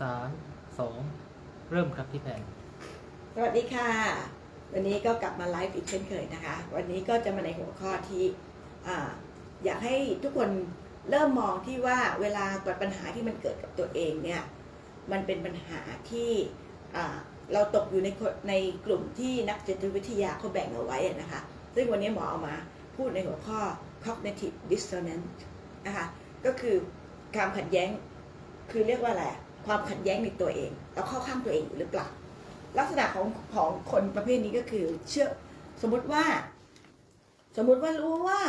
สามสองเริ่มครับพี่แพนสวัสดีค่ะ วันนี้ก็กลับมาไลฟ์อีกเช่นเคยนะคะ วันนี้ก็จะมาในหัวข้อที่อ่อยากให้ทุกคนเริ่มมองที่ว่าเวลาเกิดปัญหาที่มันเกิดกับตัวเองเนี่ยมันเป็นปัญหาที่เราตกอยู่ในในกลุ่มที่นักจิตวิทยาเขาแบ่งเอาไว้นะคะ ซึ่งวันนี้หมอเอามาพูดในหัวข้อ cognitive dissonance นะคะ ก็คือความขัดแย้ง คือเรียกว่าอะไรอะ ความขัดแย้งในตัวเองเราเข้าข้างตัวเองอยู่หรือเปล่า ลักษณะของของคนประเภทนี้ก็คือเชื่อสมมติว่า สมมติว่ารู้ว่า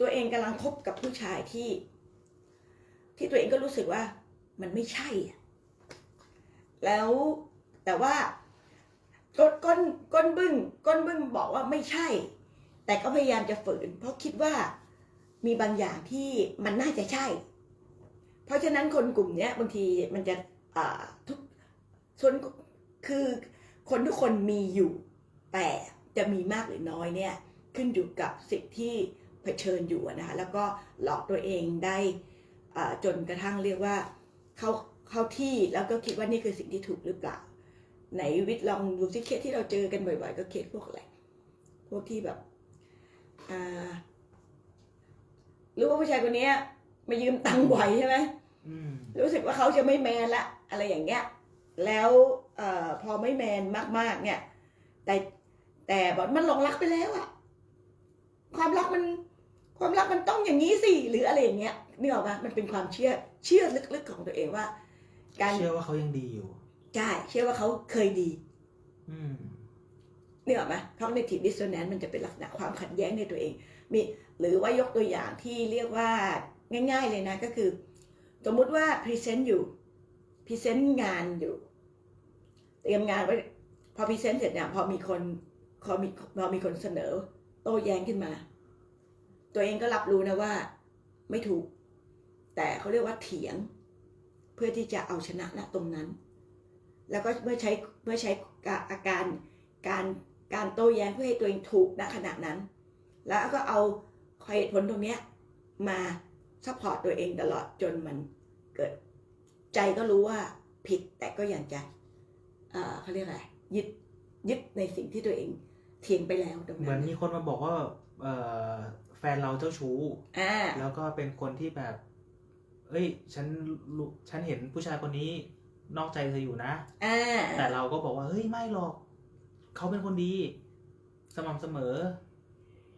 ตัวเองกำลังคบกับผู้ชายที่ ที่ตัวเองก็รู้สึกว่ามันไม่ใช่ แล้วแต่ว่าก้นก้นก้นบึ้งก้นบึ้งบอกว่าไม่ใช่ แต่ก็พยายามจะฝืน เพราะคิดว่ามีบางอย่างที่มันน่าจะใช่ เพราะฉะนั้นคนกลุ่มเนี้ยบางทีมันจะอ่าทุกส่วนคือคนทุกคนมีอยู่ แต่จะมีมากหรือน้อยเนี่ยขึ้นอยู่กับสิ่งที่เผชิญอยู่นะคะแล้วก็หลอกตัวเองได้จนกระทั่งเรียกว่าเข้าเข้าที่แล้วก็คิดว่านี่คือสิ่งที่ถูกหรือเปล่าไหนวิทย์ลองดูซิเคสที่เราเจอกันบ่อย ๆ ก็เคสพวกอะไรพวกที่แบบรู้ว่าผู้ชายคนนี้มายืมตังค์บ่อยใช่ไหม รู้สึกว่าเขาจะไม่แมนละ อะไรอย่างเงี้ย แล้วเออพอไม่แมนมาก ๆ เนี่ย แต่แต่บอกมันหลงรักไปแล้วอะความรักมัน ความรักมันต้องอย่างนี้สิหรืออะไรอย่างเงี้ยนี่ออกมามันเป็นความเชื่อเชื่อลึกๆของตัวเองว่า การเชื่อว่าเขายังดีอยู่ใช่เชื่อว่าเขาเคยดีอืมนี่ออกไหม cognitive dissonance มันจะเป็นลักษณะความขัดแย้งในตัวเอง มี หรือว่ายกตัวอย่างที่เรียกว่าง่าย ๆเลยนะก็คือ สมมุติว่า present อยู่ present งานอยู่ เตรียมงานไว้พอ present เสร็จเนี่ยพอมีคนพอมีพอมีคนเสนอ โต้แย้งขึ้นมา ตัวเองก็รับรู้นะว่า ไม่ถูก แต่เขาเรียกว่าเถียง เพื่อที่จะเอาชนะณตรงนั้น แล้วก็เมื่อใช้เมื่อใช้อาการการการโต้แย้งเพื่อให้ตัวเองถูกณขณะนั้น แล้วก็เอาเหตุผลตรงเนี้ยมาซัพพอร์ตตัวเองตลอดจนมัน เกิดใจก็รู้ว่าผิดแต่ก็ยังจะเอ่อเขาเรียกอะไรยึดยึดในสิ่งที่ตัวเองเถียงไปแล้วตรงเหมือนั้นนมีคนมาบอกว่าเอ่อแฟนเราเจ้าชู้อ่าแล้วก็เป็นคนที่แบบ เอ้ย ฉันรู้ฉันเห็นผู้ชายคนนี้นอกใจเธออยู่นะอ่าแต่เราก็บอกว่าเฮ้ยไม่หรอก เขาเป็นคนดี สม่ำเสมอ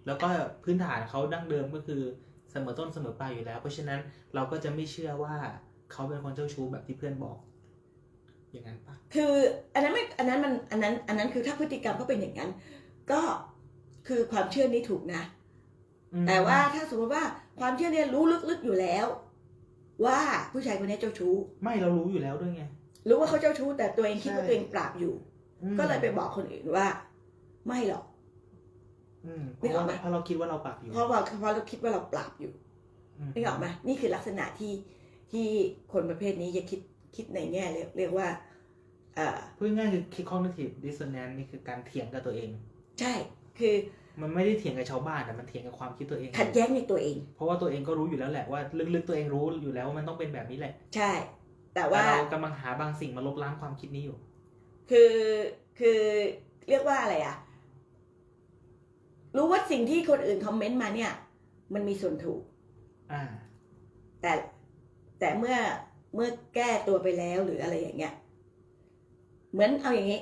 แล้วก็พื้นฐานเขาดั้งเดิมก็คือเสมอต้นเสมอปลายอยู่แล้ว เพราะฉะนั้นเราก็จะไม่เชื่อว่า เขาเป็นคนเจ้าชู้แบบที่เพื่อนบอก อย่างนั้นปะคืออันนั้นไม่อันนั้นมันอันนั้น อันนั้นคือถ้าพฤติกรรมเขาเป็นอย่างนั้น ก็คือความเชื่อนี้ถูกนะอืมแต่ว่าถ้าสมมติว่าความเชื่อเนี่ยรู้ลึกๆอยู่แล้ว ว่าผู้ชายคนนี้เจ้าชู้ ไม่เรารู้อยู่แล้วด้วยไงรู้ว่าเขาเจ้าชู้แต่ตัวเองคิดว่าใช่ตัวเองปราบอยู่อืมก็เลยไปบอกคนอื่นว่า ไม่หรอกอืมเพนึกออกราะไหมว่าเพราะเราคิดว่าเราปรับอยู่เพราะว่าเพราะเราคิดว่าเราปราบอยู่มนึกออกไหมนี่คือลักษณะที่ ที่คนประเภทนี้จะคิดคิดในแง่เรียกเรียกว่าเอ่อพูดง่ายๆคือคิด cognitive dissonance นี่คือการเถียงกับตัวเอง ใช่คือมันไม่ได้เถียงกับชาวบ้านแต่มันเถียงกับความคิดตัวเอง ขัดแย้งในตัวเอง เพราะว่าตัวเองก็รู้อยู่แล้วแหละว่าลึกๆตัวเองรู้อยู่แล้วว่ามันต้องเป็นแบบนี้แหละ ใช่ แต่แต่ว่าเรากำลังหาบางสิ่งมาลบล้างความคิดนี้อยู่ คือคือเรียกว่าอะไรอะรู้ว่าสิ่งที่คนอื่นคอมเมนต์มาเนี่ย มันมีส่วนถูก อ่า แต่ แต่เมื่อเมื่อแก้ตัวไปแล้วหรืออะไรอย่างเงี้ย เหมือนเอาอย่างนี้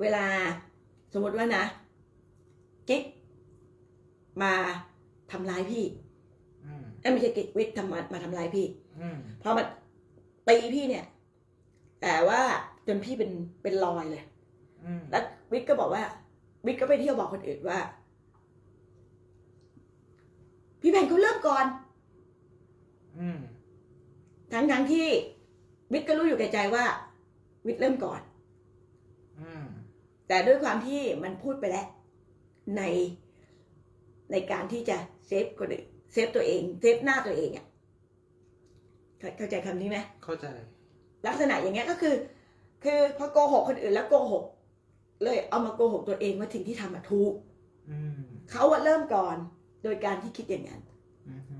เวลาสมมติว่านะกิ๊กมาทำร้ายพี่อืมเอ้ยไม่ใช่กิ๊กวิทย์ทำมามาทำร้ายพี่อืมพอมาตีพี่เนี่ย แต่ว่าจนพี่เป็นเป็นรอยเลยอืมแล้ววิทย์ก็บอกว่า วิทย์ก็ไปเที่ยวบอกคนอื่นว่า พี่แพนเขาเริ่มก่อน อืม ทั้งทั้งที่วิทย์ก็รู้อยู่แก่ใจว่า วิทย์เริ่มก่อนอืมแต่ด้วยความที่มันพูดไปแล้ว ในในการที่จะเซฟคนอื่นเซฟตัวเองเซฟหน้าตัวเองอะเข้าเข้าใจคำนี้ไหมเข้าใจ ลักษณะอย่างเงี้ยก็คือ คือพอโกหกคนอื่นแล้วโกหก เลยเอามาโกหกตัวเองว่าสิ่งที่ทำอะถูกอืมเขาอะเริ่มก่อน โดยการที่คิดอย่างนั้นอืมฮึ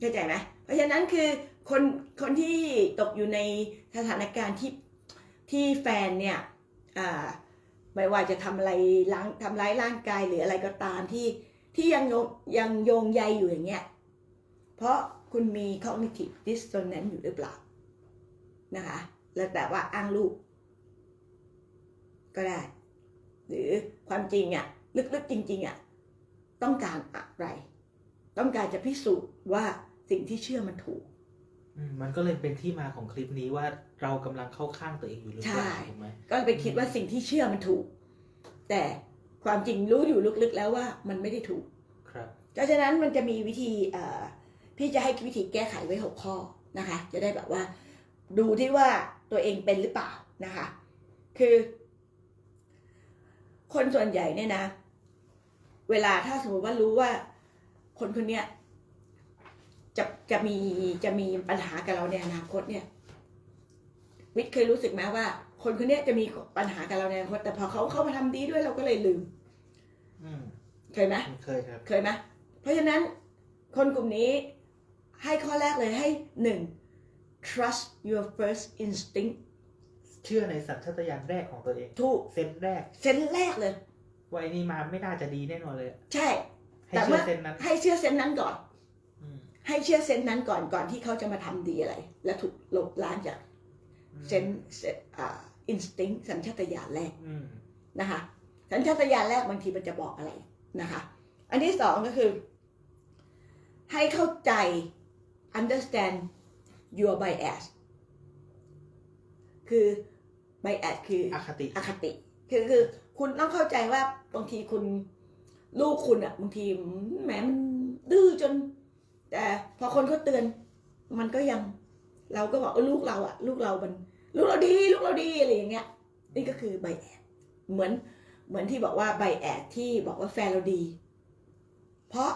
เข้าใจไหม เพราะฉะนั้นคือคนคนที่ตกอยู่ในสถานการณ์ที่ที่แฟนเนี่ยไม่ว่าจะทำอะไรล้างทำร้ายร่างกายหรืออะไรก็ตามที่ที่ยังโยงยังโยงใยอยู่อย่างเงี้ย เพราะคุณมี cognitive dissonance อยู่หรือเปล่านะคะ แล้วแต่ว่าอ้างลูก ก็ได้ หรือความจริงอะ่ะลึกๆจริง ๆอะ่ะต้องการอะไร ต้องการจะพิสูจน์ว่า สิ่งที่เชื่อมันถูกอืมมันก็เลยเป็นที่มาของคลิปนี้ว่าเรากำลังเข้าข้างตัวเองอยู่หรือเปล่าใช่ถูกไหมก็ไปคิดว่าสิ่งที่เชื่อมันถูก แต่ความจริงรู้อยู่ลึกๆแล้วว่ามันไม่ได้ถูก ครับเพราะฉะนั้นมันจะมีวิธีเอ่อพี่จะให้วิธีแก้ไขไว้หกข้อนะคะ จะได้แบบว่า ดูที่ว่าตัวเองเป็นหรือเปล่านะคะ คือ คนส่วนใหญ่เนี่ยนะ เวลาถ้าสมมติว่ารู้ว่า คนคนเนี้ย จะจะมีจะมีปัญหากับเราในอนาคตเนี่ยวิทย์เคยรู้สึกไหมว่า คนคนเนี้ยจะมีปัญหากับเราในอนาคต แต่พอเขาเข้ามาทำดีด้วยเราก็เลยลืมอืมเคยไหมเคยครับ เคยไหมเพราะฉะนั้นคนกลุ่มนี้ให้ข้อแรกเลยให้หนึ่ง trust your first instinct เชื่อในสัญชาตญาณแรกของตัวเอง ถูกเซนส์แรก เซนส์แรกเลยว่าไอ้นี่มาไม่น่าจะดีแน่นอนเลย ใช่ ให้แต่เชื่อว่าเซนส์นั้น ให้เชื่อเซนส์นั้นก่อนอืม ให้เชื่อเซนส์นั้นก่อนก่อนที่เขาจะมาทำดีอะไร และถูกลบล้างจากเซนส์อ่า instinct สัญชาตญาณแรกอืมนะคะสัญชาตญาณแรกบางทีมันจะบอกอะไรนะคะ อันที่สองก็คือ ให้เข้าใจ understand your bias คือ bias คืออคติอคติ คือคือคุณต้องเข้าใจว่าบางทีคุณลูกคุณอะบางทีแหมมันดื้อจน แต่พอคนเขาเตือน มันก็ยัง เราก็บอกลูกเราอะลูกเรามันลูกเราดีลูกเราดีอะไรอย่างเงี้ย นี่ก็คือไบแอดเหมือนเหมือนที่บอกว่าไบแอดที่บอกว่าแฟนเราดี เพราะ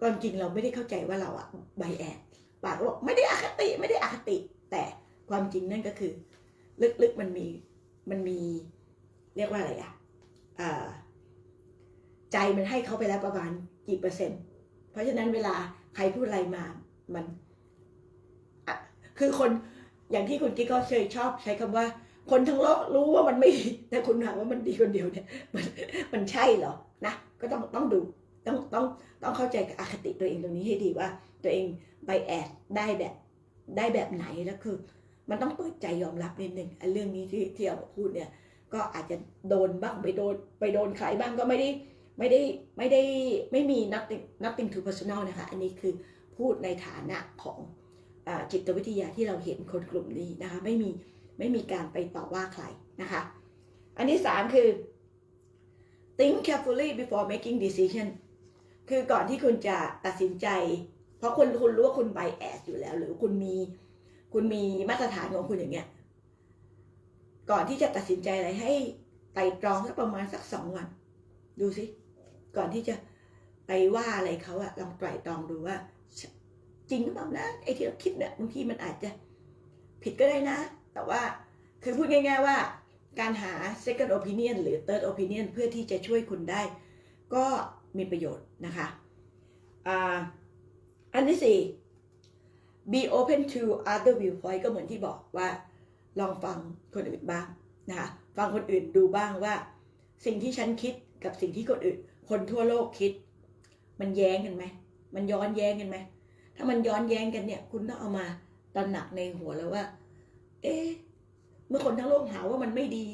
ความจริงเราไม่ได้เข้าใจว่าเราอะไบแอดปากก็บอกไม่ได้อคติไม่ได้อคติ แต่ความจริงนั่นก็คือ ลึกๆมันมีมันมี เรียกว่าอะไรอะอ่าใจมันให้เขาไปแล้วประมาณกี่เปอร์เซ็นต์ เพราะฉะนั้นเวลาใครพูดอะไรมา มันคือคนอย่างที่คุณกิ๊กก็เคยชอบใช้คำว่า คนทั้งโลกรู้ว่ามันไม่ดีแต่คุณหาว่ามันดีคนเดียวเนี่ย มันมันใช่เหรอนะก็ต้องต้องดูต้องต้องต้องเข้าใจกับอคติตัวเองตรงนี้ให้ดีว่า ตัวเองไบแอดได้แบบได้แบบไหนแล้วคือ มันต้องเปิดใจยอมรับนิดนึงเรื่องนี้ที่ที่เอามาพูดเนี่ย ก็อาจจะโดนบ้างไปโดนไปโดนใครบ้างก็ไม่ได้ ไม่ได้ไม่ได้ไม่มี nothing nothing to personal นะคะ อันนี้คือพูดในฐานะของอจิตวิทยาที่เราเห็นคนกลุ่มนี้นะคะไม่มีไม่มีการไปต่อว่าใครนะคะ อันที่สามคือ think carefully before making decision คือก่อนที่คุณจะตัดสินใจ เพราะคุณคุณรู้ว่าคุณไบแอสอยู่แล้ว หรือคุณมีคุณมีมาตรฐานของคุณอย่างเงี้ยก่อนที่จะตัดสินใจอะไรให้ไต่ตรองสักประมาณสักสองวัน ดูสิ ก่อนที่จะไปว่าอะไรเขาอะลองไตร่ตรองดูว่า จริงหรือเปล่านะไอ้ที่เราคิดเนี่ยบางทีมันอาจจะผิดก็ได้นะ แต่ว่าคือพูดง่ายๆว่า การหา second opinion หรือ third opinion เพื่อที่จะช่วยคุณได้ ก็มีประโยชน์นะคะอันที่สี่ be open to other viewpoint ก็เหมือนที่บอกว่าลองฟังคนอื่นบ้างนะคะฟังคนอื่นดูบ้างว่า สิ่งที่ฉันคิดกับสิ่งที่คนอื่น คนทั่วโลกคิด มันแย้งกันไหม มันย้อนแย้งกันไหม ถ้ามันย้อนแย้งกันเนี่ย คุณต้องเอามาตระหนักในหัวแล้วว่า เอ๊ะ เมื่อคนทั้งโลกหาว่ามันไม่ดี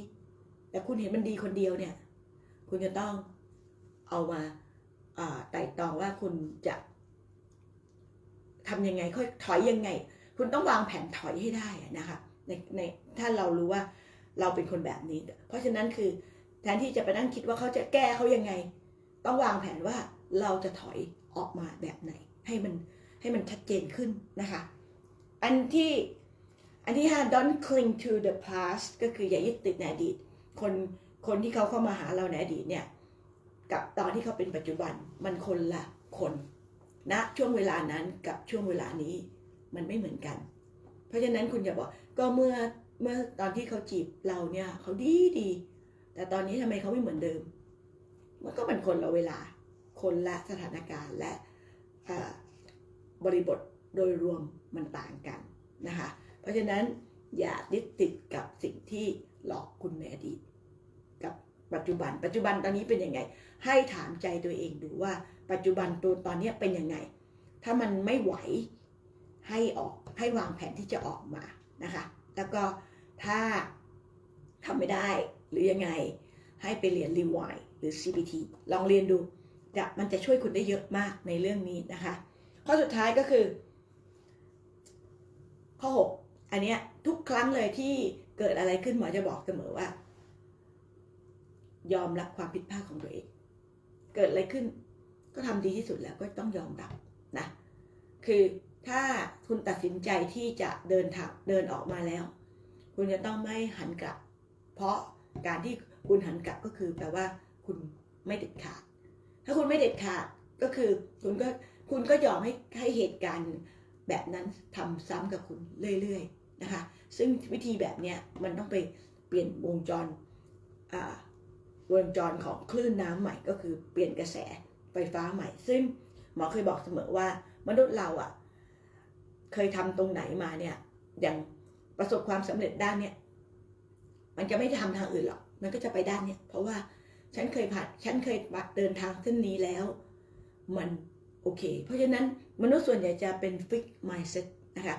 แต่คุณเห็นมันดีคนเดียวเนี่ย คุณจะต้องเอามาไต่ตองว่าคุณจะทำยังไง ค่อยถอยยังไง คุณต้องวางแผนถอยให้ได้นะคะในในถ้าเรารู้ว่าเราเป็นคนแบบนี้ เพราะฉะนั้นคือแทนที่จะไปนั่งคิดว่าเขาจะแก้เขายังไง ต้องวางแผนว่าเราจะถอยออกมาแบบไหน ให้มันให้มันชัดเจนขึ้นนะคะ อันที่อันที่ห้า don't cling to the past ก็คืออย่ายึดติดในอดีต คนคนที่เขาเข้ามาหาเราในอดีตเนี่ยกับตอนที่เขาเป็นปัจจุบันมันคนละคนณนะช่วงเวลานั้นกับช่วงเวลานี้มันไม่เหมือนกัน เพราะฉะนั้นคุณอย่าบอกก็เมื่อเมื่อตอนที่เขาจีบเราเนี่ยเขาดีดี แต่ตอนนี้ทำไมเขาไม่เหมือนเดิม มันก็เป็นคนละเวลา คนละสถานการณ์และบริบทโดยรวมมันต่างกันนะคะ เพราะฉะนั้นอย่ายึดติดกับสิ่งที่หลอกคุณในอดีต กับปัจจุบัน ปัจจุบันตอนนี้เป็นยังไง ให้ถามใจตัวเองดูว่า ปัจจุบันตัวตอนนี้เป็นยังไง ถ้ามันไม่ไหวให้ออกให้วางแผนที่จะออกมานะคะ แล้วก็ถ้าทำไม่ได้หรือยังไง ให้ไปเรียนรีวายหรือ CBT ลองเรียนดูจะมันจะช่วยคุณได้เยอะมากในเรื่องนี้นะคะ ข้อสุดท้ายก็คือ ข้อ 6 อันเนี้ยทุกครั้งเลยที่เกิดอะไรขึ้นหมอจะบอกเสมอว่า ยอมรับความผิดพลาดของตัวเอง เกิดอะไรขึ้น ก็ทำดีที่สุดแล้วก็ต้องยอมรับนะคือถ้าคุณตัดสินใจที่จะเดินทางเดินออกมาแล้ว คุณจะต้องไม่หันกลับ เพราะการที่ คุณหันกลับก็คือแปลว่าคุณไม่เด็ดขาด ถ้าคุณไม่เด็ดขาดก็คือคุณก็คุณก็ยอมให้ให้เหตุการณ์แบบนั้นทำซ้ำกับคุณเรื่อยๆนะคะ ซึ่งวิธีแบบเนี้ยมันต้องไปเปลี่ยนวงจรวงจรของคลื่นน้ำใหม่ก็คือเปลี่ยนกระแสไฟฟ้าใหม่ ซึ่งหมอเคยบอกเสมอว่ามนุษย์เราอะ เคยทำตรงไหนมาเนี่ยอย่างประสบความสำเร็จด้านเนี้ย มันจะไม่ทำทางอื่นหรอก มันก็จะไปด้านเนี้ย เพราะว่าฉันเคยผ่านฉันเคยเดินทางเส้นนี้แล้ว มันโอเค เพราะฉะนั้นมนุษย์ส่วนใหญ่จะเป็น fix mindset นะคะ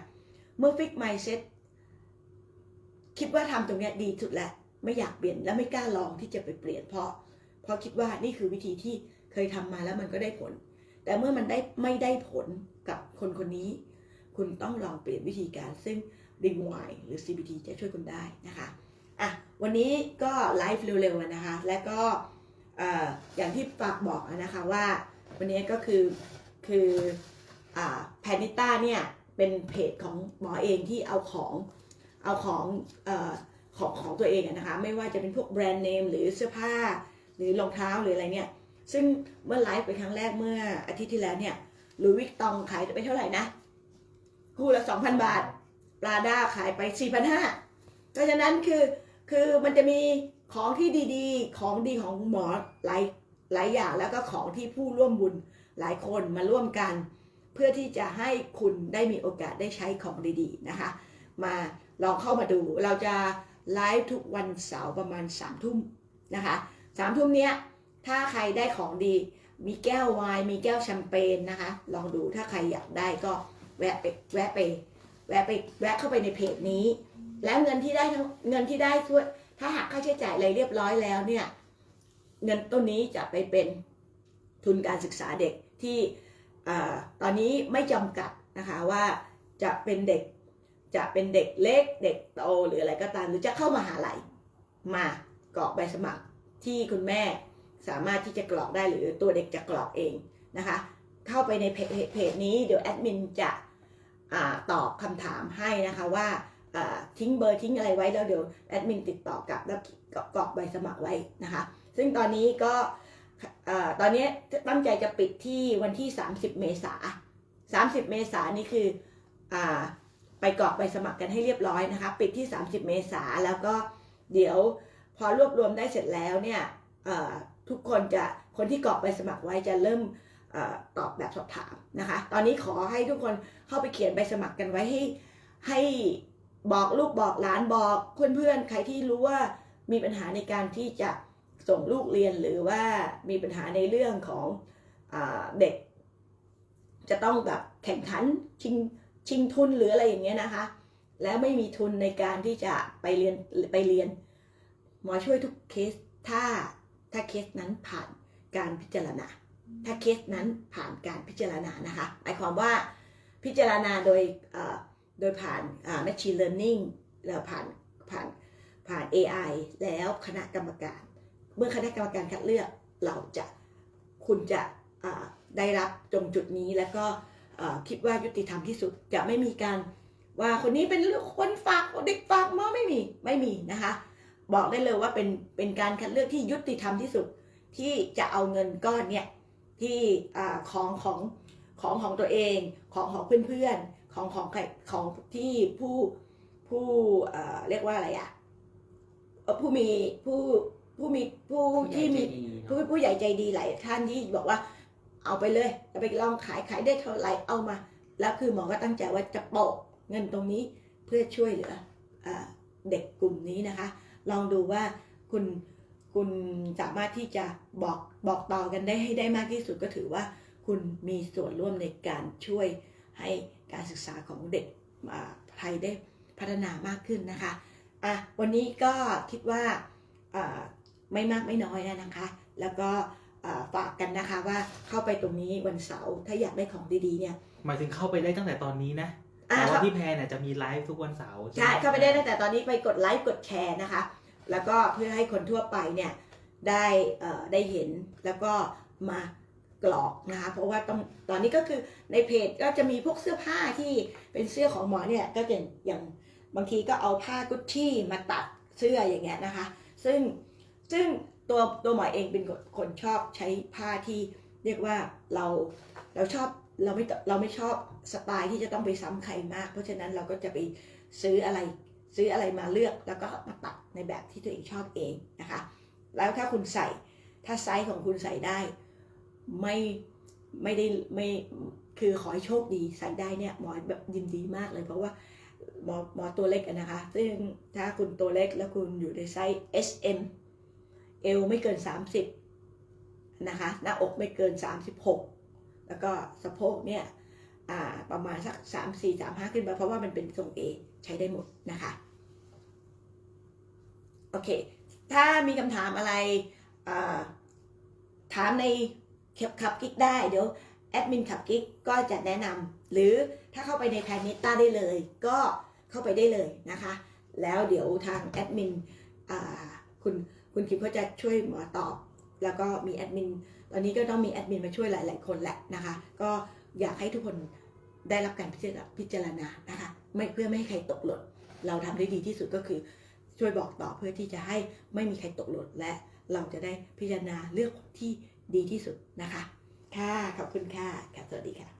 เมื่อ fix mindset คิดว่าทำตรงเนี้ยดีสุดแล้วไม่อยากเปลี่ยนและไม่กล้าลองที่จะไปเปลี่ยน เพราะ เพราะคิดว่านี่คือวิธีที่เคยทำมาแล้วมันก็ได้ผล แต่เมื่อมันได้ไม่ได้ผลกับคนคนนี้ คุณต้องลองเปลี่ยนวิธีการซึ่ง d y หรือ CBT จะช่วยคุณได้นะคะ อะวันนี้ก็ไลฟ์เร็วๆนะคะ และก็อย่างที่ฝากบอกนะคะว่า วันนี้ก็คือคือแพนิต้าเนี่ยเป็นเพจของหมอเองที่เอาของเอาของอของของตัวเองนะคะไม่ว่าจะเป็นพวกแบรนด์เนมหรือเสื้อผ้าหรือรองเท้าหรืออะไรเนี่ยซึ่งเมื่อไลฟ์ไปครั้งแรกเมื่ออาทิตย์ที่แล้วเนี่ยลุยวิกตองขายไปเท่าไหร่นะ คู่ละ 2,000 บาทปลาด้าขายไป 4,500เพราะฉะนั้นคือ คือมันจะมีของที่ดีๆ ของดีของหมอหลายหลายอย่างแล้วก็ของที่ผู้ร่วมบุญหลายคนมาร่วมกัน เพื่อที่จะให้คุณได้มีโอกาสได้ใช้ของดีๆนะคะ มาลองเข้ามาดูเราจะไลฟ์ทุกวันเสาร์ประมาณ3ามทุ่มนะคะสามทุ่มเนี้ยถ้าใครได้ของดี มีแก้วไวน์มีแก้วแชมเปญนะคะ ลองดูถ้าใครอยากได้ก็แวะไปแวะไปแวะไปแวะเข้าไปในเพจนี้ แล้วเงินที่ได้ทั้งเงินที่ได้ช่วยถ้าหักค่าใช้จ่ายอะไรเรียบร้อยแล้วเนี่ย เงินต้นนี้จะไปเป็นทุนการศึกษาเด็กที่อตอนนี้ไม่จำกัดนะคะว่าจะเป็นเด็กจะเป็นเด็กเล็กเด็กโตหรืออะไรก็ตามหรือจะเข้ามาหาลัยมากรอกใบสมัครที่คุณแม่สามารถที่จะกรอกได้หรือตัวเด็กจะกรอกเองนะคะ เข้าไปในเพจนี้เดี๋ยวแอดมินจะอตอบคำถามให้นะคะว่า ทิ้งเบอร์ทิ้งอะไรไว้แล้วเดี๋ยวแอดมินติดต่อกลับแล้วกรอกใบสมัครไว้นะคะ ซึ่งตอนนี้ก็ตอนนี้ตั้งใจจะปิดที่วันที่ 30 เมษา30 เมษานี่คืออไปกรอกใบสมัครกันให้เรียบร้อยนะคะ ปิดที่ 30 เมษาแล้วก็เดี๋ยวพอรวบรวมได้เสร็จแล้วเนี่ยทุกคนจะคนที่กรอกใบสมัครไว้จะเริ่มอตอบแบบสอบถามนะคะ ตอนนี้ขอให้ทุกคนเข้าไปเขียนใบสมัครกันไว้ให้ให้ บอกลูกบอกหลานบอกเพื่อนๆ ใครที่รู้ว่ามีปัญหาในการที่จะส่งลูกเรียนหรือว่ามีปัญหาในเรื่องของอเด็ก จะต้องแบบแข่งขันชิงชิงทุนหรืออะไรอย่างเงี้ยนะคะ แล้วไม่มีทุนในการที่จะไปเรียนไปเรียนหมอช่วยทุกเคสถ้าถ้าเคสนั้นผ่านการพิจารณา ถ้าเคสนั้นผ่านการพิจารณานะคะหมายความว่าพิจารณาโดยเโดยผ่าน machine learning แล้วผ่านผ่านผ่าน AI แล้วคณะกรรมการ เมื่อคณะกรรมการคัดเลือกเราจะคุณจะได้รับตรงจุดนี้แล้วก็คิดว่ายุติธรรมที่สุดจะไม่มีการว่าคนนี้เป็นคนฝากเด็กฝากมาไม่มีไม่มีนะคะ บอกได้เลยว่าเป็นเป็นการคัดเลือกที่ยุติธรรมที่สุดที่จะเอาเงินก้อนเนี่ยที่อของของของของตัวเองของของเพื่อนๆ ของของใครของที่ผู้ผู้เอ่อเรียกว่าอะไรอะเอ่อผู้มีผู้ผู้มีผู้ที่มีผู้ผู้ใหญ่ใจดีหลายท่านที่บอกว่า เอาไปเลยเอาไปลองขายขายได้เท่าไหร่เอามา แล้วคือหมอก็ตั้งใจว่าจะโปะเงินตรงนี้เพื่อช่วยเหลืออาเด็กกลุ่มนี้นะคะ ลองดูว่าคุณคุณสามารถที่จะบอกบอกต่อกันได้ให้ได้มากที่สุดก็ถือว่า คุณมีส่วนร่วมในการช่วยให้ การศึกษาของเด็กอ่าไทยได้พัฒนามากขึ้นนะคะอะวันนี้ก็คิดว่าอ่าไม่มากไม่น้อยแล้วนะคะ แล้วก็อ่าฝากกันนะคะว่าเข้าไปตรงนี้วันเสาร์ถ้าอยากได้ของดีๆเนี่ยหมายถึงเข้าไปได้ตั้งแต่ตอนนี้นะอะแต่ว่าเข้าพี่แพรเนี่ยจะมีไลฟ์ทุกวันเสาร์ใช่ใช่ไหมเข้าไปได้ตั้งแต่ตอนนี้ไปกดไลค์กดแชร์นะคะ แล้วก็เพื่อให้คนทั่วไปเนี่ยได้เอ่อได้เห็นแล้วก็มา กรอกนะคะเพราะว่าต้องตอนนี้ก็คือในเพจก็จะมีพวกเสื้อผ้าที่เป็นเสื้อของหมอเนี่ยก็จะอย่างบางทีก็เอาผ้ากุชชี่มาตัดเสื้ออย่างเงี้ยนะคะ ซึ่งซึ่งตัวตัวหมอเองเป็นคนคนชอบใช้ผ้าที่เรียกว่าเราเราชอบเราไม่เราไม่ชอบสไตล์ที่จะต้องไปซ้ำใครมาก เพราะฉะนั้นเราก็จะไปซื้ออะไรซื้ออะไรมาเลือกแล้วก็มาตัดในแบบที่ตัวเองชอบเองนะคะ แล้วถ้าคุณใส่ถ้าไซส์ของคุณใส่ได้ ไม่ไม่ได้ไม่คือขอให้โชคดีใส่ได้เนี่ยหมอแบบยินดีมากเลย เพราะว่าหมอหมอตัวเล็กนะคะ ซึ่งถ้าคุณตัวเล็กแล้วคุณอยู่ในไซส์ S M เอวไม่เกิน 30 นะคะ หน้าอกไม่เกิน 36 แล้วก็สะโพกเนี่ยประมาณสัก 3 4 3 5 ขึ้นมาเพราะว่ามันเป็นทรง A ใช้ได้หมดนะคะ โอเค ถ้ามีคำถามอะไรถามใน ขับกิ๊กได้เดี๋ยวแอดมินขับกิ๊กก็จะแนะนำหรือถ้าเข้าไปในแพนเนต้าได้เลย ก็เข้าไปได้เลยนะคะ แล้วเดี๋ยวทางแอดมินคุณคุณคิมก็จะช่วยหมอตอบ แล้วก็มีแอดมินตอนนี้ก็ต้องมีแอดมินมาช่วยหลาย ๆ คนแหละนะคะ ก็อยากให้ทุกคนได้รับการพิจารณานะคะ ไม่เพื่อไม่ให้ใครตกหล่นเราทำได้ดีที่สุดก็คือช่วยบอกต่อเพื่อที่จะให้ไม่มีใครตกหล่นและเราจะได้พิจารณาเลือกที่ ดีที่สุดนะคะ ค่ะ ขอบคุณค่ะค่ะสวัสดีค่ะ